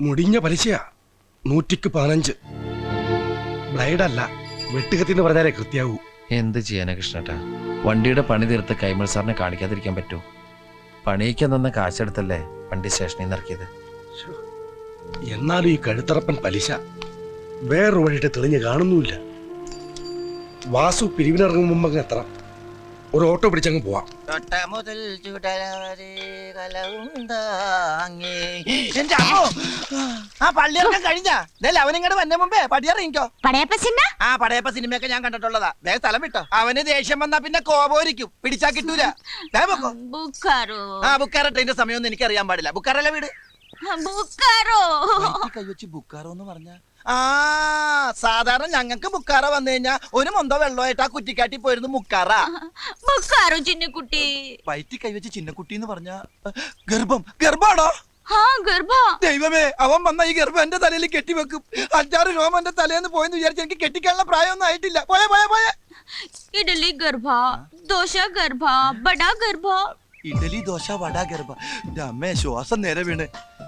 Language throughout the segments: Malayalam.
മുടിഞ്ഞ പലിശയാ. നൂറ്റിക്ക് പതിനഞ്ച്. ബ്ലൈഡല്ല വെട്ടുകത്തി എന്ന് പറഞ്ഞാലേ കൃത്യാവൂ. എന്ത് ചെയ്യാനാ കൃഷ്ണേട്ടാ? വണ്ടിയുടെ പണി തീർത്ത് കൈമൾ സാറിനെ കാണിക്കാതിരിക്കാൻ പറ്റൂ. പണിയിക്കാൻ തന്ന കാശെടുത്തല്ലേ വണ്ടി സ്റ്റേഷനിൽ നിന്ന് ഇറക്കിയത്? എന്നാലും ഈ കഴുത്തറപ്പൻ പലിശ വേറൊരു വഴിയിട്ട് തെളിഞ്ഞ് കാണുന്നുമില്ല. വാസു പിരിവിനിറങ്ങും മുമ്പ് എത്തണം. ഒരു ഓട്ടോ പിടിച്ചങ്ങ് പോവാം. തൊട്ട മുതൽ ചുടലവരെ കലവുണ്ടാങ്ങി. എന്റെ അമ്മോ! ആ പള്ളിയിറക്കം കഴിഞ്ഞ? അവനിങ്ങോട്ട് വന്ന മുമ്പേ. പടിയറിയിക്കോ പടയപ്പ സിനിമ? ആ പടയപ്പ സിനിമയൊക്കെ ഞാൻ കണ്ടിട്ടുള്ളതാ. ദേ സ്ഥലം വിട്ടോ. അവന് ദേഷ്യം വന്നാ പിന്നെ കോപോരിക്കും പിടിച്ചാ കിട്ടൂല. ദേ പൊക്കോ. ബുക്കാറോ? ആ ബുക്കാറ ട്രെയിന്റെ സമയമൊന്നും എനിക്ക് അറിയാൻ പാടില്ല. ബുക്കാറല്ല വീട്? ബുക്കാറോ? കൈവച്ച് ബുക്കാറോ എന്ന് പറഞ്ഞ ആ സാധാരണ ഞങ്ങൾക്ക് മുക്കാറ വന്നു കഴിഞ്ഞാ ഒരു മൊന്തോ വെള്ളമായിട്ട് ആ കുറ്റിക്കാട്ടി പോയിരുന്നു മുക്കാറ. മുക്കാറും ചിന്നക്കുട്ടി? വയറ്റി കൈവച്ച് ചിന്നക്കുട്ടി എന്ന് പറഞ്ഞ ഗർഭം. ഗർഭാണോ? ദൈവമേ അവൻ വന്ന ഈ ഗർഭം എന്റെ തലയിൽ കെട്ടിവെക്കും. അഞ്ചാറ് രോമം എന്റെ തലേന്ന് പോയെന്ന് വിചാരിച്ച എനിക്ക് കെട്ടിക്കാനുള്ള പ്രായമൊന്നും ആയിട്ടില്ല. പോയെ പോയെ പോയെ. ഇഡലി ഗർഭ ദോശ ഗർഭ ബടാ ഗർഭ. ഇഡലി ദോശ വട ഗർഭ. ശ്വാസം നേരെ വീണ്.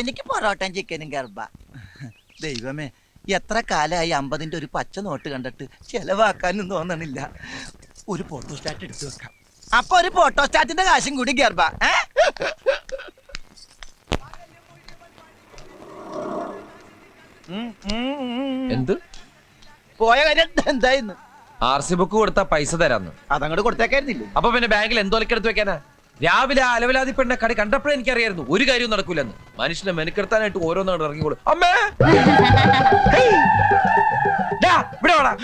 എനിക്ക് പൊറോട്ടയും ചിക്കനും ഗർഭ ദൈവമേ എത്ര കാലമായി അമ്പതിന്റെ ഒരു പച്ച നോട്ട് കണ്ടിട്ട് ചെലവാക്കാനും തോന്നണില്ല. ഒരു ഫോട്ടോ സ്റ്റാറ്റ് എടുത്തു വെക്കാം. അപ്പൊ ഒരു ഫോട്ടോ സ്റ്റാറ്റിന്റെ കാശും കൂടി ഗർഭ. എന്ത്? പോയ കാര്യം എന്തായിരുന്നു? ആർ സി ബുക്ക് കൊടുത്താ പൈസ തരാന്ന്. അതങ്ങോട്ട് കൊടുത്തേക്കായിരുന്നില്ലേ? അപ്പൊ പിന്നെ ബാങ്കിൽ എന്തോലൊക്കെ എടുത്ത് വെക്കാനാ? രാവിലെ ആ അലവലാതി പെണ്ണ കടി കണ്ടപ്പോഴേ എനിക്കറിയായിരുന്നു. ഒരു കാര്യവും നടക്കൂലെന്ന്. മനുഷ്യനെ മെനക്കെടുത്താനായിട്ട് ഓരോന്നാണ് ഇറങ്ങിക്കോളൂ. അമ്മേ! ഇവിടെ വാടാ.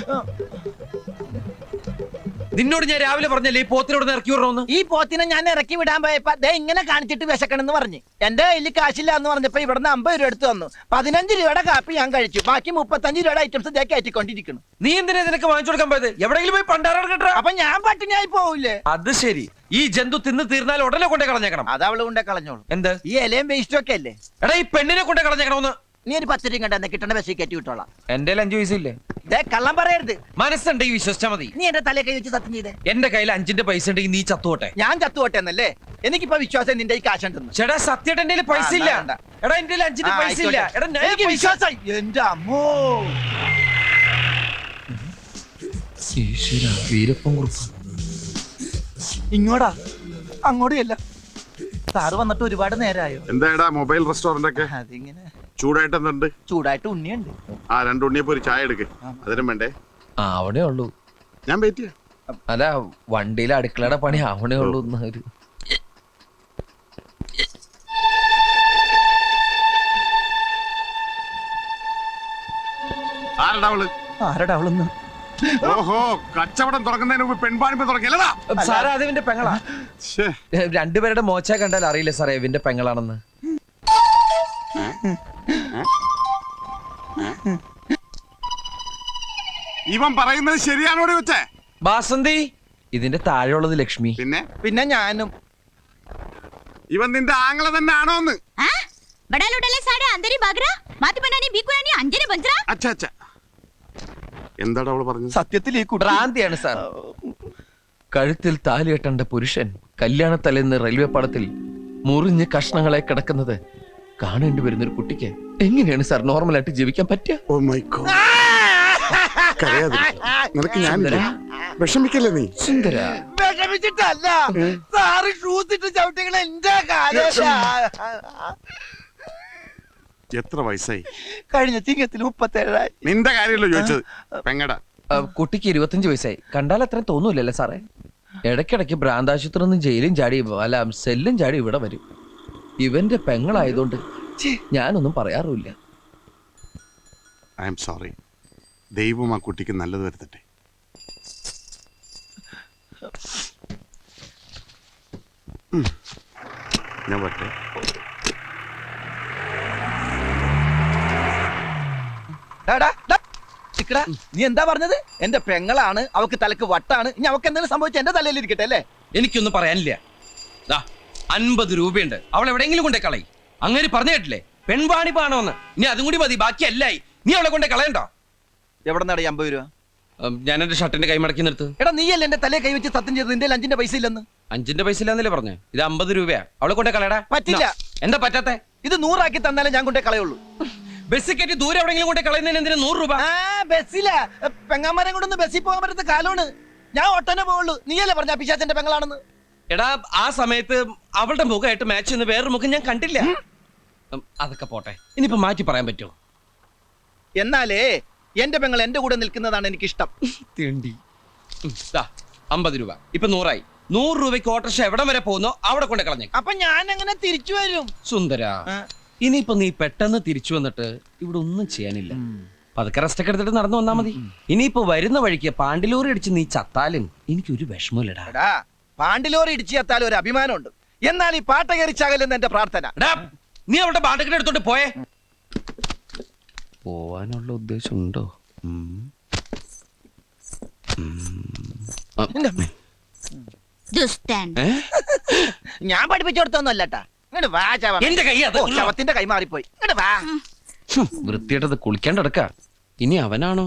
നിന്നോട് ഞാൻ രാവിലെ പറഞ്ഞല്ലേ ഈ പോത്തിനോട് ഇറക്കി വിടണമെന്ന്? ഈ പോത്തിനെ ഞാൻ ഇറക്കി വിടാൻ പോയപ്പോ ദേ ഇങ്ങനെ കാണിച്ചിട്ട് വിശക്കണെന്ന് പറഞ്ഞു. എന്റെ കയ്യിൽ കാശില്ല എന്ന് പറഞ്ഞപ്പോ ഇവിടുന്ന് അമ്പത് രൂപ എടുത്തു തന്നു. പതിനഞ്ച് രൂപയുടെ കാപ്പി ഞാൻ കഴിച്ചു. ബാക്കി മുപ്പത്തഞ്ച് രൂപയുടെ ഐറ്റംസ് ഇതേ കയറ്റിക്കൊണ്ടിരിക്കുന്നു. നീ എന്തിനാ നിനക്ക് വാങ്ങിച്ചു കൊടുക്കാൻ പോയത്? എവിടെയെങ്കിലും പോയി പണ്ടാറ കിട്ടാ അപ്പൊ ഞാൻ പട്ടിണിയായി പോവില്ലേ? അത് ശരി. ഈ ജന്തു തിന്ന് തീർന്നാൽ ഉടനെ കൊണ്ടേ കളഞ്ഞേക്കണം. അത് അവൾ കൊണ്ടേ കളഞ്ഞോളൂ. എന്ത്? ഈ ഇലയും വേസ്റ്റും ഒക്കെ അല്ലേ? എടാ ഈ പെണ്ണിനെ കൊണ്ടേ കളഞ്ഞേക്കണമെന്ന്. നീ ഒരു പത്ത് രൂപ കണ്ടെന്ന് കിട്ടണ ബസ്സിൽ കയറ്റി വിട്ടോളാം. എന്റെ അഞ്ചു പൈസയില്ലേ ദേ കള്ളം പറയരുത്. മനസ്സുണ്ട് ഈ വിശ്വസിച്ചാ മതി. നീ എന്റെ തലയെ കൈ വെച്ച് സത്യം ചെയ്തേ. എന്റെ കയ്യിൽ അഞ്ചിന്റെ പൈസ ഉണ്ടെങ്കിൽ നീ ചത്തുവട്ടെ ഞാൻ ചത്തുപോട്ടെ എന്നല്ലേ? എനിക്കിപ്പോ വിശ്വാസം നിന്റെ ഈ കാശുണ്ടെന്ന് ചേട്ടാ സത്യട്ട് എന്റെ പൈസ ഇല്ല. വേണ്ട. എടാ എന്റെ അഞ്ചിന്റെ ആ, പൈസ ഇല്ല. ആയിക്കോട്ടെ. എടാ ഞാൻ എനിക്ക് പൈസ- വിശ്വാസം എന്റെ അമ്മോ. ഈശ്വരാ, വീരപ്പൻ കുറുപ്പ്. ഇങ്ങോട്ടാ അങ്ങോട്ടും സാറ് വന്നിട്ട് ഒരുപാട് നേരമായോ എന്താ മൊബൈൽ റെസ്റ്റോറന്റ് ഒക്കെ? അതിങ്ങനെ. ചൂടായിട്ട് എന്തുണ്ട് ചൂടായിട്ട് ഉണ്ണിയുണ്ട്. ആ രണ്ട് ഉണ്ണിയപ്പോ ഒരു ചായ എടുക്ക്. അതിനും വേണ്ടേ? ആ അവിടെ ഉള്ളൂ. ഞാൻ വെയിറ്റ് ചെയ്യാം. അല്ല വണ്ടിയിലെ അടുക്കളയുടെ പണി അവിടെ ഉള്ളൂ ഒരു ആരടാ അവൾ? ആരടാ അവളൊന്ന്? ഓഹോ കച്ചവടം തുറക്കുന്നതിന് മുമ്പ് പെൺപാണിപ്പ് തുടങ്ങിയല്ലടാ സാറേ അത് ഇവന്റെ പെങ്ങളാ. ശ്ശേ, ഏ, രണ്ടുപേരുടെ മോച്ച കണ്ടാൽ അറിയില്ല സാറേ ഇവന്റെ പെങ്ങളാണെന്ന്. ഇവൻ പറയുന്നത് ശരിയാണോടി വെച്ചേ ബാസന്തി ഇതിന്റെ താഴെയുള്ളത് ലക്ഷ്മി. പിന്നെ? പിന്നെ ഞാനും. ഇവൻ നിന്റെ ആങ്ങള തന്നെ ആണോന്ന് ആ? ബടാ ലുടലെ സാടെ അന്തരി ബഗ്ര മാതി ബനാനി ബീക്കുനാനി അഞ്ചനെ ബഞ്ചറ അച്ഛ അച്ഛ. എന്താടാ അവൾ പറഞ്ഞത്? സത്യത്തിൽ ഈ കുട്ടി ഭ്രാന്തിയാണ് സാർ. കഴുത്തിൽ താലി കെട്ടേണ്ട പുരുഷൻ കല്യാണത്തലേന്ന് റെയിൽവേ പടത്തിൽ മുറിഞ്ഞ് കഷ്ണങ്ങളെ കിടക്കുന്നത് കാണേണ്ടി വരുന്ന ഒരു കുട്ടിക്ക് എങ്ങനെയാണ് സാർ നോർമൽ ആയിട്ട് ജീവിക്കാൻ പറ്റുക? ഓ മൈ ഗോഡ് നിനക്ക് ഞാൻ വിഷമിക്കല്ലേ നീ? സുന്ദര. വിഷമിച്ചിട്ടല്ല. സാറ് ഷൂസ് ഇട്ട് ചവിട്ടികൾ എന്റെ കാലേശാ. എത്ര വയസ്സായി? കഴിഞ്ഞ ചിങ്ങത്തിൽ മുപ്പത്തേഴായി. നിന്റെ കാര്യമല്ലോ ചോദിച്ചത്. പെങ്ങട. കുട്ടിക്ക് ഇരുപത്തഞ്ച് വയസ്സായി. കണ്ടാൽ അത്രയും തോന്നൂലല്ലേ സാറേ? ഇടയ്ക്കിടയ്ക്ക് ഭ്രാന്താശുപത്രി നിന്ന് ജയിലും ചാടി അല്ല സെല്ലും ചാടി ഇവിടെ വരും. ഇവന്റെ പെങ്ങളായതുകൊണ്ട് ഞാനൊന്നും പറയാറുമില്ല. ഐ എം സോറി ദൈവം ആ കുട്ടിക്ക് നല്ലത് വരുത്തട്ടെ. ഞാൻ പറ്റേ ടാ, ടാ. നീ എന്താ പറഞ്ഞത്? എന്റെ പെങ്ങളാണ് അവക്ക് തലക്ക് വട്ടാണ്. ഇനി അവക്ക് എന്തെങ്കിലും സംഭവിച്ച എന്റെ തലയിൽ ഇരിക്കട്ടെ അല്ലേ? എനിക്കൊന്നും പറയാനില്ല. അൻപത് രൂപയുണ്ട്. അവൾ എവിടെയെങ്കിലും കൊണ്ടേ കളയി. അങ്ങനെ പറഞ്ഞു കേട്ടില്ലേ? പെൺവാണി പാണോന്ന്. ഇനി അതും കൂടി മതി. ബാക്കി അല്ലായി നീ അവളെ കൊണ്ടേ കളയണ്ടോ? എവിടെ നിന്നാണ് അമ്പത് രൂപ? ഞാൻ എന്റെ ഷർട്ടിന്റെ കൈ മടക്കി നിർത്ത്. എടാ അല്ല എന്റെ തലയെ കൈവച്ച് സത്യം ചെയ്തത്? നിന്റെ അഞ്ചിന്റെ പൈസ ഇല്ലെന്ന്. അഞ്ചിന്റെ പൈസ ഇല്ലാന്നല്ലേ പറഞ്ഞു? ഇത് അമ്പത് രൂപയാ. അവളെ കൊണ്ടേ കളയടാ. പറ്റില്ല. എന്താ പറ്റാത്തെ? ഇത് നൂറാക്കി തന്നാലേ ഞാൻ കൊണ്ടേ കളയുള്ളൂ. ബസ് കയറ്റി ദൂരെ എവിടെയെങ്കിലും കൊണ്ടേ കളയുന്നതിന് എന്തിനു നൂറ് രൂപ? ആ ബസ്സിലാ. പെങ്ങാമരം കൊണ്ടൊന്ന് ബസ്സിൽ പോകാൻ പറ്റുന്ന കാലമാണ്. ഞാൻ ഒട്ടനെ പോവുള്ളൂ. നീയല്ലേ പറഞ്ഞ പിശാച്ചന്റെ പെങ്ങളാണെന്ന്? എടാ ആ സമയത്ത് അവളുടെ മുഖമായിട്ട് മാച്ച് ചെയ്യുന്ന വേറൊരു മുഖം ഞാൻ കണ്ടില്ല. അതൊക്കെ പോട്ടെ. ഇനിയിപ്പോ മാറ്റി പറയാൻ പറ്റുമോ എന്നാലേ എന്റെ പെങ്ങൾ എന്റെ കൂടെ നിൽക്കുന്നതാണ് എനിക്ക് ഇഷ്ടം തേണ്ടി. അമ്പത് രൂപ. ഇപ്പൊ നൂറായി. നൂറ് രൂപയ്ക്ക് ഓട്ടർഷ എവിടം വരെ പോകുന്നോ? അവിടെ കൊണ്ട് കളഞ്ഞേ. അപ്പൊ ഞാൻ അങ്ങനെ തിരിച്ചു വരും. സുന്ദര. ഇനിയിപ്പോ നീ പെട്ടെന്ന് തിരിച്ചു വന്നിട്ട് ഇവിടെ ഒന്നും ചെയ്യാനില്ല. പതുക്കെ റെസ്റ്റ് ഒക്കെ എടുത്തിട്ട് നടന്നു വന്നാ മതി. ഇനിയിപ്പോ വരുന്ന വഴിക്ക് പാണ്ടിലൂറി അടിച്ച് നീ ചത്താലും എനിക്കൊരു വിഷമമില്ലടാ പാണ്ടിലോറി ഇടിച്ചു ചേർത്താൽ ഒരു അഭിമാനമുണ്ട്. എന്നാൽ ഈ പാട്ട കയറിച്ചാകലെന്ന് എന്റെ പ്രാർത്ഥന. നീ അവളുടെ ബാണ്ടക്കിനെ എടുത്തോണ്ട് പോയേ. പോവാനുള്ള ഉദ്ദേശം ഉണ്ടോ? ഞാൻ പഠിപ്പിച്ചു കൊടുത്തൊന്നും അല്ലട്ടാ. ഇങ്ങോട്ട് വാ എന്റെ കൈ ശവത്തിന്റെ കൈ മാറിപ്പോയി. ഇങ്ങോട്ട് വാ. വൃത്തിയായിട്ടത് കുളിക്കാണ്ട് കിടക്ക ഇനി അവനാണോ?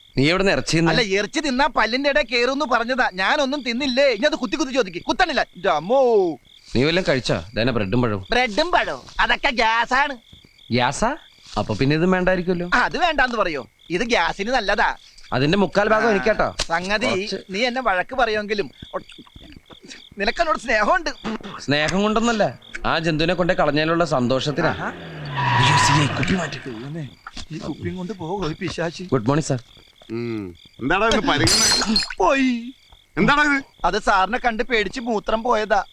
നീ എവിടെ നിന്ന് ഇറച്ചി അല്ല ഇറച്ചി തിന്നാ പല്ലിന്റെ ഇടയിൽ കയറും എന്ന് പറഞ്ഞതാ. ഞാനൊന്നും തിന്നില്ലേ? ഇനി അത് കുത്തി കുത്തി ചോദിക്കും. കുത്തണില്ല. അമ്മോ നീ വല്ലതും കഴിച്ചാ? ഇതന്നെ ബ്രെഡും പഴവും. ബ്രെഡും പഴവും. അതൊക്കെ ഗ്യാസാണ്. ഗ്യാസാ? അപ്പൊ പിന്നെ ഇതും വേണ്ടായിരിക്കുമല്ലോ. അത് വേണ്ടാന്ന് പറയോ? ഇത് ഗ്യാസിന് നല്ലതാ. അതിന്റെ മുക്കാൽ ഭാഗം എനിക്കാട്ടോ. സംഗതി കുറച്ച്. നീ എന്നെ വഴക്ക് പറയുമെങ്കിലും ഒ- നിനക്കെന്നോട് സ്നേഹമുണ്ട്. സ്നേഹം കൊണ്ടൊന്നല്ല ആ ജന്തുവിനെ കൊണ്ട് കളഞ്ഞാലുള്ള സന്തോഷത്തിനാ. Good morning sir. എന്താടാ ഇത് പരിഗണന? പോയി. എന്താടാ ഇത്? അത് സാറിനെ കണ്ട് പേടിച്ച് മൂത്രം പോയതാ.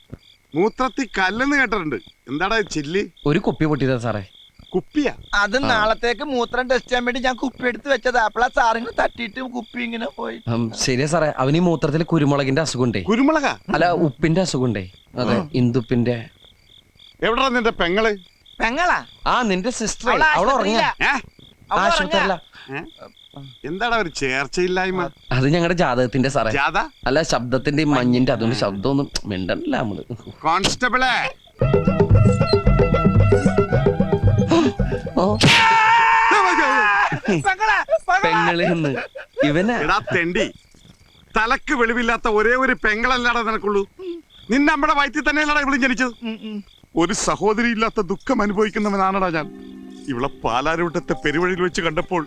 മൂത്രത്തി കല്ലെന്ന് കേട്ടിട്ടുണ്ട്. എന്താടാ ഇത് ചില്ലി? ഒരു കുപ്പി പൊട്ടിയതാ സാറേ. കുപ്പിയാ? അത് നാളത്തേക്ക് മൂത്രം ടെസ്റ്റ് ചെയ്യാൻ വേണ്ടി ഞാൻ കുപ്പി എടുത്ത് വെച്ചതാ. അപ്പളാ സാറിന് തട്ടിയിട്ട് കുപ്പി ഇങ്ങനെ പോയി. ഉം, ശരിയാ സാറേ. അവന് ഈ മൂത്രത്തിൽ കുരുമുളകിന്റെ അസുഖണ്ടേ കുരുമുളക? അല്ല ഉപ്പിന്റെ അസുഖണ്ടേ അതെ ഇന്ദുപ്പിന്റെ. എവിടാ നിന്റെ പെങ്ങൾ? പെങ്ങളാ? ആ നിന്റെ സിസ്റ്റർ അവൾ അവൾ ഉറങ്ങിയ. ആശുപത്രിയിലാ. ഏ? ഏ? എന്താടാ ഒരു ചേർച്ചയില്ലായ്മ? അത് ഞങ്ങളുടെ ജാതകത്തിന്റെ സാറേ. ജാഥ അല്ല ശബ്ദത്തിന്റെ മഞ്ഞിന്റെ അതുകൊണ്ട് ശബ്ദമൊന്നും മിണ്ടല്ല നമ്മൾ. കോൺസ്റ്റബിളെ. ഓ. പെങ്ങൾ എടാ തെണ്ടി. തലക്ക് വെളിവില്ലാത്ത ഒരേ ഒരു പെങ്ങളല്ലാടാ നിനക്കുള്ളൂ. നിന്നെ നമ്മുടെ വയറ്റിൽ തന്നെയല്ലടാ ഇവിടെ ജനിച്ചത്. ഒരു സഹോദരി ഇല്ലാത്ത ദുഃഖം അനുഭവിക്കുന്നവനാണടാ ഞാൻ. ഇവളെ പാലാരൂട്ടത്തെ പെരുവഴിയിൽ വെച്ച് കണ്ടപ്പോൾ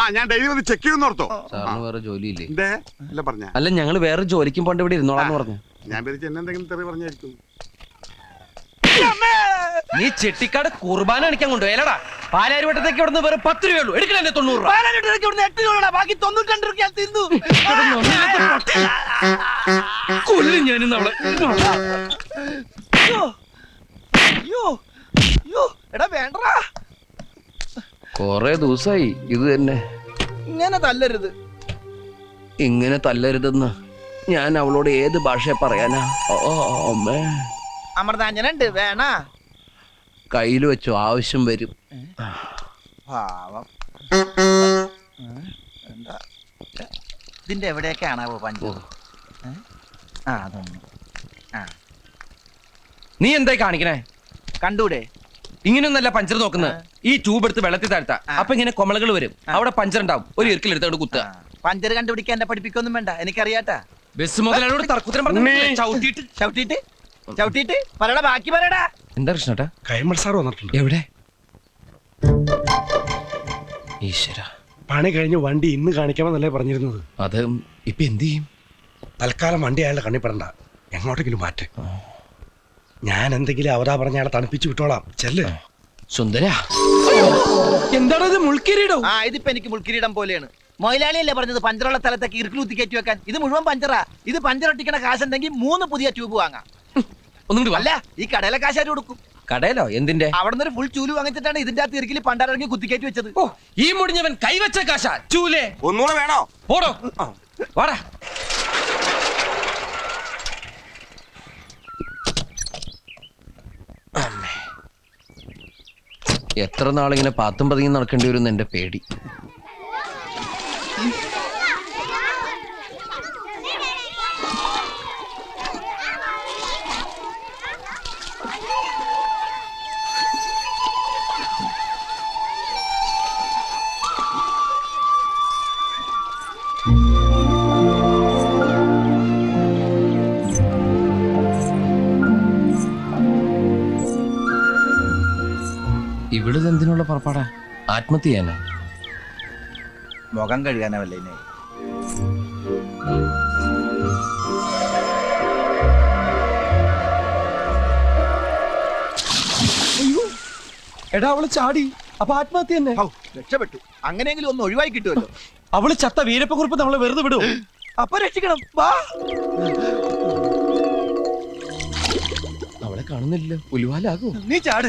ആ ഞാൻ ഡെയിലി വന്ന് ചെക്ക് ചെയ്യുന്ന ഓർത്തോ. സാറിന് വേറെ ജോലിയില്ലേ? എന്തേ അല്ല പറഞ്ഞ. അല്ല ഞങ്ങൾ വേറെ ജോലിക്കും പോണ്ട് ഇവിടെ ഇരുന്നോളാന്ന് പറഞ്ഞു. ഞാൻ വിചാരിച്ചു എന്നെ എന്തെങ്കിലും തെറി പറഞ്ഞായിരിക്കും. നീ ചെട്ടിക്കാട് കുർബാന കാണിക്കാൻ കൊണ്ടുപോയല്ലടാ പാലാരിവട്ടത്തേക്ക് ഇവിടുന്ന് വേറെ പത്ത് രൂപയുള്ളൂ എടുക്കണ എന്റെ തൊണ്ണൂറ് രൂപ. പാലാരിവട്ടത്തേക്ക് ഇവിടുന്ന് എട്ട് രൂപ ബാക്കി തൊണ്ണൂറ്റി രൂപ ഞാൻ തിന്നു. കൊല്ലും ഞാനിന്ന് അവളെ. അയ്യോ അയ്യോ എടാ വേണ്ടടാ. കൊറേ ദിവസമായി ഇത് തന്നെ. ഇങ്ങനെ തല്ലരുത്. ഇങ്ങനെ തല്ലരുതെന്ന് ഞാൻ അവളോട് ഏത് ഭാഷ പറയാനാ? ഓ അമ്മേ. അമൃതാഞ്ജനുണ്ട് വേണ? കയ്യിൽ വെച്ചു ആവശ്യം വരും. പാവം. എന്താ? ഇതിന്റെ എവിടെയൊക്കെയാണാവോ പഞ്ചു ഏ? ആ അതൊന്നും. നീ എന്തായി കാണിക്കണേ? കണ്ടൂടെ? ഇങ്ങനെയൊന്നല്ല പഞ്ചർ നോക്കുന്നത്. ഈ ട്യൂബ് എടുത്ത് വെള്ളത്തിൽ താഴ്ത്താ. അപ്പൊ ഇങ്ങനെ കൊമളകൾ വരും. അവിടെ പഞ്ചർ ഉണ്ടാവും. ഒരു ഇരിക്കൽ എടുത്തോണ്ട് കുത്തുക. പഞ്ചർ കണ്ടുപിടിക്കാൻ എന്നെ പഠിപ്പിക്കൊന്നും വേണ്ട. എനിക്കറിയാട്ടാ. ബസ് മുതലോട് തർക്കുത്തരം പറഞ്ഞു ചവിട്ടിയിട്ട് ചവിട്ടിട്ട് ചവിട്ടിട്ട് പറയടാ ബാക്കി പറയടാ. എന്താ കൃഷ്ണട്ടാ കൈമൾ സാർ വന്നിട്ടുണ്ട്. എവിടെ? ഈശ്വര. പണി കഴിഞ്ഞ് വണ്ടി ഇന്ന് കാണിക്കാമെന്നല്ലേ പറഞ്ഞിരുന്നത്. അത് ഇപ്പൊ എന്ത് ചെയ്യും? തൽക്കാലം വണ്ടി അയാളുടെ കണ്ണിപ്പെടണ്ട എങ്ങോട്ടെങ്കിലും മാറ്റ്. ഞാൻ എന്തെങ്കിലും അവരാ പറഞ്ഞ അയാളെ തണുപ്പിച്ചു വിട്ടോളാം. ചെല്ല്. സുന്ദര. എന്താണ് ഇത് മുൾക്കിരീടോ? ആ ഇതിപ്പോ എനിക്ക് മുൾക്കിരീടം പോലെയാണ്. മൊയിലാളിയല്ലേ പറഞ്ഞത് പഞ്ചറുള്ള സ്ഥലത്തേക്ക് ഇരുക്കിലൂത്തി കയറ്റി വെക്കാൻ? ഇത് മുഴുവൻ പഞ്ചറാ. ഇത് പഞ്ചർ ഒട്ടിക്കണ കാശുണ്ടെങ്കിൽ മൂന്ന് പുതിയ ട്യൂബ് വാങ്ങാം. ഒന്നും കൂടി അല്ല ഈ കടയിലെ കാശ് ആര് കൊടുക്കും? കടയിലോ? എന്തിന്റെ? അവിടെ നിന്ന് ഫുൾ ചൂൽ വാങ്ങിച്ചിട്ടാണ് ഇതിന്റെ അകത്ത് ഇറുക്കിൽ കുത്തി കുത്തിക്കയറ്റി വെച്ചത്. ഓ ഈ മുടിഞ്ഞവൻ കൈവച്ച കാശാ. ചൂലേ. ഒന്നുകൂടെ വേണോ? പോടോ. വാടാ. എത്ര നാളിങ്ങനെ പാത്തും പതിങ്ങി നടക്കേണ്ടി വരും എന്റെ പേടി. ഇവിടെ എന്തിനുള്ള പുറപ്പാടാ? ആത്മഹത്യ ചെയ്യാനാ? മുഖം കഴുകാനല്ലേ ഇനി? എടാ അവൾ ചാടി. അപ്പൊ ആത്മഹത്യ തന്നെ? ഹൗ, രക്ഷപ്പെട്ടു. അങ്ങനെയെങ്കിലും ഒന്ന് ഒഴിവായി കിട്ടുമല്ലോ. അവൾ ചത്ത വീരപ്പക്കുറിപ്പ് നമ്മളെ വെറുതെ വിടും അപ്പൊ രക്ഷിക്കണം. വാ. അവളെ കാണുന്നില്ല പുലിവാലാകും നീ ചാട്.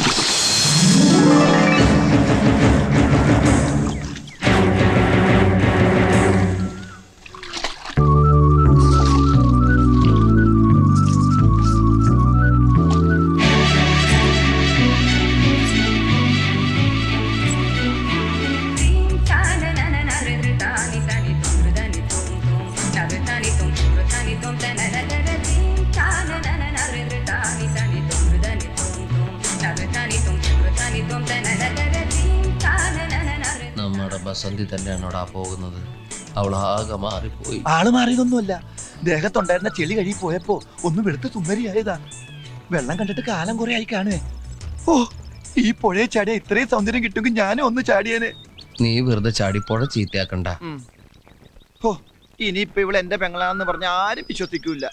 നമ്മുടെ തന്നെയാണ് തന്നെയാണോടാ പോകുന്നത്. അവൾ ആകെ മാറിപ്പോയി. ആൾ മാറിയതൊന്നുമല്ല. ദേഹത്തുണ്ടായിരുന്ന ചെളി കഴുകി പോയപ്പോ ഒന്ന് വെളുത്ത് സുന്ദരിയായതാ വെള്ളം കണ്ടിട്ട് കാലം കുറെ ആയി കാണുവേ. ഓ ഈ പുഴയെ ചാടിയ ഇത്രയും സൗന്ദര്യം കിട്ടുമെങ്കിൽ ഞാനും ഒന്ന് ചാടിയേനെ. നീ വെറുതെ ചാടിപ്പോഴ ചീത്തയാക്കണ്ട. ഓ ഇനിയിപ്പോ ഇവിടെ എന്റെ പെങ്ങളാന്ന് പറഞ്ഞ ആരും വിശ്വസിക്കൂല.